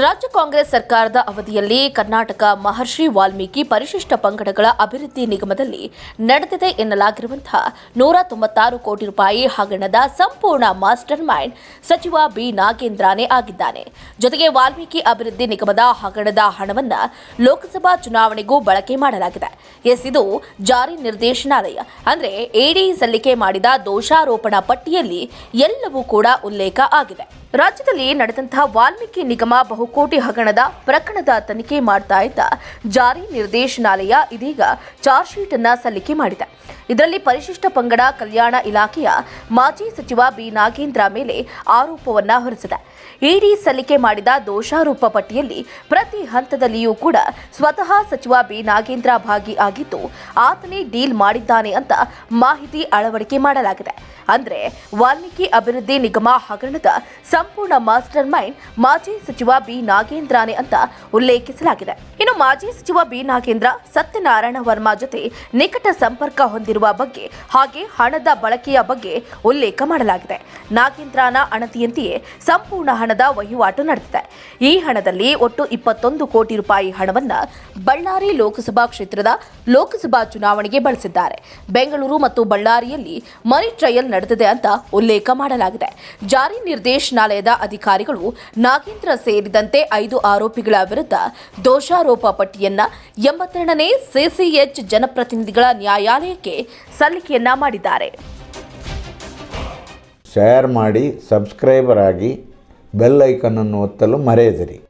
ರಾಜ್ಯ ಕಾಂಗ್ರೆಸ್ ಸರ್ಕಾರದ ಅವಧಿಯಲ್ಲಿ ಕರ್ನಾಟಕ ಮಹರ್ಷಿ ವಾಲ್ಮೀಕಿ ಪರಿಶಿಷ್ಟ ಪಂಗಡಗಳ ಅಭಿವೃದ್ಧಿ ನಿಗಮದಲ್ಲಿ ನಡೆದಿದೆ ಎನ್ನಲಾಗಿರುವಂತಹ ನೂರ ತೊಂಬತ್ತಾರು ಕೋಟಿ ರೂಪಾಯಿ ಹಗರಣದ ಸಂಪೂರ್ಣ ಮಾಸ್ಟರ್ ಮೈಂಡ್ ಸಚಿವ ಬಿ ನಾಗೇಂದ್ರನೇ ಆಗಿದ್ದಾನೆ. ಜೊತೆಗೆ ವಾಲ್ಮೀಕಿ ಅಭಿವೃದ್ಧಿ ನಿಗಮದ ಹಗರಣದ ಹಣವನ್ನು ಲೋಕಸಭಾ ಚುನಾವಣೆಗೂ ಬಳಕೆ ಮಾಡಲಾಗಿದೆ. ಎಸ್, ಇದು ಜಾರಿ ನಿರ್ದೇಶನಾಲಯ. ಅಂದರೆ ಎಡಿ ಸಲ್ಲಿಕೆ ಮಾಡಿದ ದೋಷಾರೋಪಣಾ ಪಟ್ಟಿಯಲ್ಲಿ ಎಲ್ಲವೂ ಕೂಡ ಉಲ್ಲೇಖ ಆಗಿದೆ. ರಾಜ್ಯದಲ್ಲಿ ನಡೆದಂತಹ ವಾಲ್ಮೀಕಿ ನಿಗಮ ಬಹುಕೋಟಿ ಹಗರಣದ ಪ್ರಕರಣದ ತನಿಖೆ ಮಾಡ್ತಾ ಇದ್ದ ಜಾರಿ ನಿರ್ದೇಶನಾಲಯ ಇದೀಗ ಚಾರ್ಜ್ ಶೀಟ್ ಅನ್ನ ಸಲ್ಲಿಕೆ ಮಾಡಿದೆ. ಇದರಲ್ಲಿ ಪರಿಶಿಷ್ಟ ಪಂಗಡ ಕಲ್ಯಾಣ ಇಲಾಖೆಯ ಮಾಜಿ ಸಚಿವ ಬಿ ನಾಗೇಂದ್ರ ಮೇಲೆ ಆರೋಪವನ್ನ ಹೊರಿಸಿದೆ. ಇಡಿ ಸಲ್ಲಿಕೆ ಮಾಡಿದ ದೋಷಾರೋಪ ಪಟ್ಟಿಯಲ್ಲಿ ಪ್ರತಿ ಹಂತದಲ್ಲಿಯೂ ಕೂಡ ಸ್ವತಃ ಸಚಿವ ಬಿ ನಾಗೇಂದ್ರ ಭಾಗಿಯಾಗಿದ್ದು ಆತನೇ ಡೀಲ್ ಮಾಡಿದ್ದಾನೆ ಅಂತ ಮಾಹಿತಿ ಅಳವಡಿಕೆ ಮಾಡಲಾಗಿದೆ. ಅಂದ್ರೆ ವಾಲ್ಮೀಕಿ ಅಭಿವೃದ್ಧಿ ನಿಗಮ ಹಗರಣದ ಸಂಪೂರ್ಣ ಮಾಸ್ಟರ್ ಮೈಂಡ್ ಮಾಜಿ ಸಚಿವ ಬಿ ನಾಗೇಂದ್ರನೇ ಅಂತ ಉಲ್ಲೇಖಿಸಲಾಗಿದೆ. ಇನ್ನು ಮಾಜಿ ಸಚಿವ ಬಿ ನಾಗೇಂದ್ರ ಸತ್ಯನಾರಾಯಣ ವರ್ಮಾ ಜೊತೆ ನಿಕಟ ಸಂಪರ್ಕ ಹೊಂದಿರುವ ಬಗ್ಗೆ ಹಾಗೆ ಹಣದ ಬಳಕೆಯ ಬಗ್ಗೆ ಉಲ್ಲೇಖ ಮಾಡಲಾಗಿದೆ. ನಾಗೇಂದ್ರನ ಅಣತಿಯಂತೆಯೇ ಸಂಪೂರ್ಣ ಹಣದ ವಹಿವಾಟು ನಡೆದಿದೆ. ಈ ಹಣದಲ್ಲಿ ಒಟ್ಟು ಇಪ್ಪತ್ತೊಂದು ಕೋಟಿ ರೂಪಾಯಿ ಹಣವನ್ನು ಬಳ್ಳಾರಿ ಲೋಕಸಭಾ ಕ್ಷೇತ್ರದ ಲೋಕಸಭಾ ಚುನಾವಣೆಗೆ ಬಳಸಿದ್ದಾರೆ. ಬೆಂಗಳೂರು ಮತ್ತು ಬಳ್ಳಾರಿಯಲ್ಲಿ ಮನಿ ಟ್ರಯಲ್ ನಡೆದಿದೆ ಅಂತ ಉಲ್ಲೇಖ ಮಾಡಲಾಗಿದೆ. ಜಾರಿ ನಿರ್ದೇಶನಾಲಯದ ಅಧಿಕಾರಿಗಳು ನಾಗೇಂದ್ರ ಸೇರಿದಂತೆ ಐದು ಆರೋಪಿಗಳ ವಿರುದ್ಧ ದೋಷಾರೋಪ ಪಟ್ಟಿಯನ್ನ ಎಂಬತ್ತೆರಡನೇ ಸಿಸಿಎಚ್ ಜನಪ್ರತಿನಿಧಿಗಳ ನ್ಯಾಯಾಲಯಕ್ಕೆ ಸಲ್ಲಿಕೆಯನ್ನ ಮಾಡಿದ್ದಾರೆ. ಶೇರ್ ಮಾಡಿ ಸಬ್ಸ್ಕ್ರೈಬರ್ ಆಗಿ ಬೆಲ್ ಐಕನನ್ನು ಒತ್ತಲು ಮರೆಯದಿರಿ.